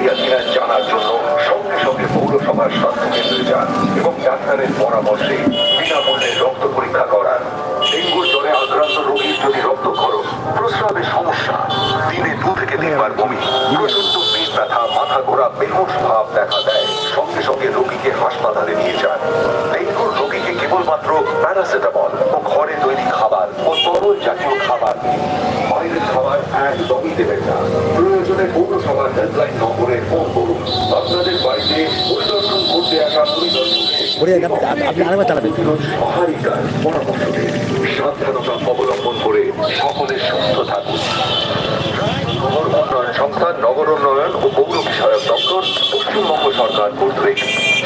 Malaria কিনা জানার জন্য সঙ্গে সঙ্গে পৌরসভার স্বাস্থ্য কেন্দ্রে যান এবং ডাক্তারের পরামর্শে বিনামূল্যে রক্ত পরীক্ষা করান। ডেঙ্গুর জ্বরে আক্রান্ত রোগীর যদি রক্ত খরচ প্রস্রাবে সমস্যা, দিনে দু থেকে তিনবার বমি প্রচণ্ড পেট ব্যথা, মাথা ঘোরা, বেহুশ ভাব দেখা দেয়, সঙ্গে সঙ্গে রোগীকে হাসপাতালে নিয়ে যান। ডেঙ্গুর রোগীকে কেবলমাত্র প্যারাসিটামল ও ঘরে তৈরি খাবার ও তরল জাতীয় খাবার বাইরের খাবার একদমই দেবেন না। প্রয়োজনে ওরে, আপনি- আরেকবার চালাবেন। সাবধানতা অবলম্বন করে সকলে সুস্থ থাকুন। নগর উন্নয়ন সংস্থা নগর উন্নয়ন ও পৌর বিষয়ক দপ্তর পশ্চিমবঙ্গ সরকার কর্তৃক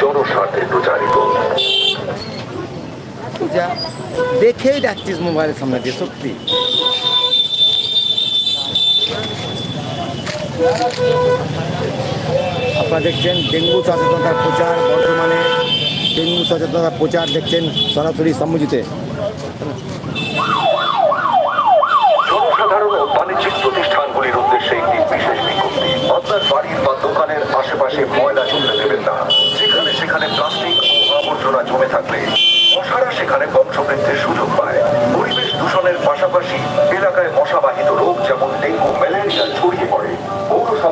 জনস্বার্থে প্রচারিত। যা দেখেই যাচ্ছিস মোবাইলের সামনে দিয়ে সত্যি। আপনারা দেখছেন ডেঙ্গু সচেতনতার প্রচার বর্তমানে। ডেঙ্গু সচেতনতার প্রচার দেখছেন সরাসরি সম্মুজিতে বাণিজ্যিক প্রতিষ্ঠানগুলির উদ্দেশ্যে বিশেষ বাড়ির বা দোকানের আশেপাশে ময়লা দেবেন যেখানে সেখানে প্লাস্টিক আবর্জনা জমে সেখানে সুযোগ পায়। পরিবেশ দূষণের পাশাপাশি এলাকায় মশাবাহিত রোগ যেমন ডেঙ্গু, ম্যালেরিয়া, ছড়িয়ে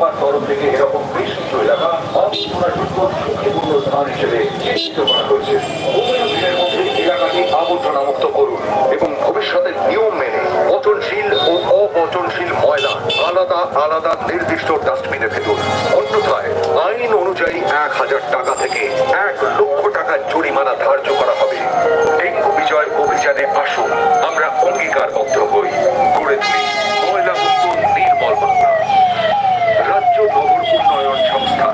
পৌরসভার তরফ থেকে এরকম বেশ কিছু এলাকা আবর্জনাযুক্ত ঝুঁকিপূর্ণ স্থান হিসেবে চিহ্নিত করা হয়েছে আবর্জনা মুক্ত করুন এবং ভবিষ্যতের নিয়ম মেনে পচনশীল ও অপচনশীল ময়লা আলাদা আলাদা নির্দিষ্ট ডাস্টবিনে ফেলুন। অন্যথায় আইন অনুযায়ী এক হাজার টাকা থেকে এক লক্ষ টাকা জরিমানা ধার্য করা হবে। ডেঙ্গু বিজয় অভিযানে আসুন আমরা অঙ্গীকারবদ্ধ হই গড়ে তুলি ময়লা মুক্ত নির্মল বাংলা রাজ্য নগর উন্নয়ন সংস্থা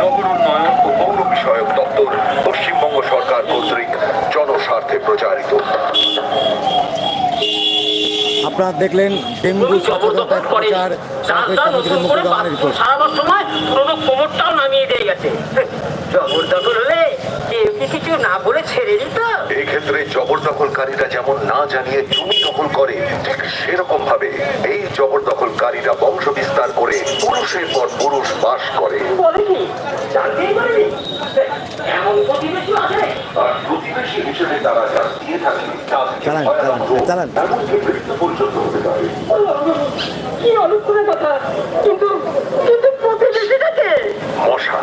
নগর উন্নয়ন ও পৌর বিষয়ক দপ্তর পশ্চিমবঙ্গ সরকার কর্তৃক জনস্বার্থে প্রচারিত আপনারা দেখলেন ডেঙ্গু সচেতনতার প্রচার সারাবার সময় পুরোনো কোমরটাও নামিয়ে দিয়ে গেছে। জবরদখল হলে কিছু না বলে ছেড়ে দিত? এই ক্ষেত্রে জবরদখলকারীরা যেমন না জানিয়ে জমি দখল করে ঠিক সেরকম ভাবে এই জবরদখলকারীরা বংশ বিস্তার করে পুরুষের পর পুরুষ বাস করে। বলে কি? জানতেই পারিনি। এমন প্রতিবেশী আছে? আর প্রতিবেশী হিসেবে তারা যা দিয়ে থাকে তা থেকে চালান, চালান, মশা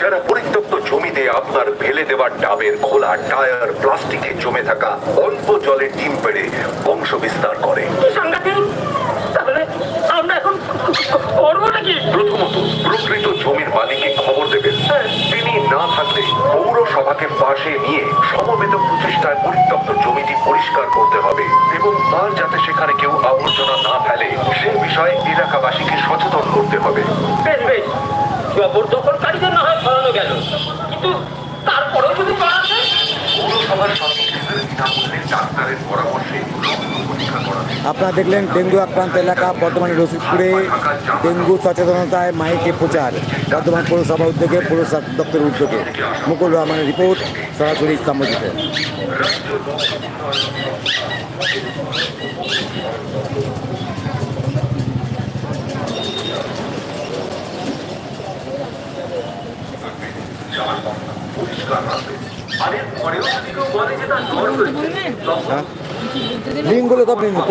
যারা পরিত্যক্ত জমিতে আপনার ফেলে দেওয়ার ডাবের খোলা টায়ার প্লাস্টিকে জমে থাকা অল্প জলে ডিম পেড়ে বংশ বিস্তার করে তাহলে আমরা এখন করবোটা কি প্রথমত প্রকৃত জমির মালিককে খবর দেবেন। থাকলে পৌরসভাকে পাশে নিয়ে সমবেত প্রচেষ্টায় পরিত্যক্ত জমিটি পরিষ্কার করতে হবে এবং আর যাতে সেখানে কেউ আবর্জনা না ফেলে সে বিষয়ে এলাকাবাসীকে সচেতন করতে হবে। বেশ বেশ। জবরদখলকারীদের না হয় সরানো গেল। কিন্তু তারপরেও যদি পৌরসভার বিনামূল্যে ডাক্তারের পরামর্শে আপনারা দেখলেন ডেঙ্গু আক্রান্ত এলাকা বর্তমানে রসিদপুরে ডেঙ্গু সচেতনতায় মাইকে প্রচার বর্তমান পৌরসভা উদ্যোগে পৌরসভা দপ্তরের উদ্যোগে। মুকুল রহমানের রিপোর্ট সরাসরি হয়েছে। হ্যাঁ? লিঙ্কগুলো তো আপনি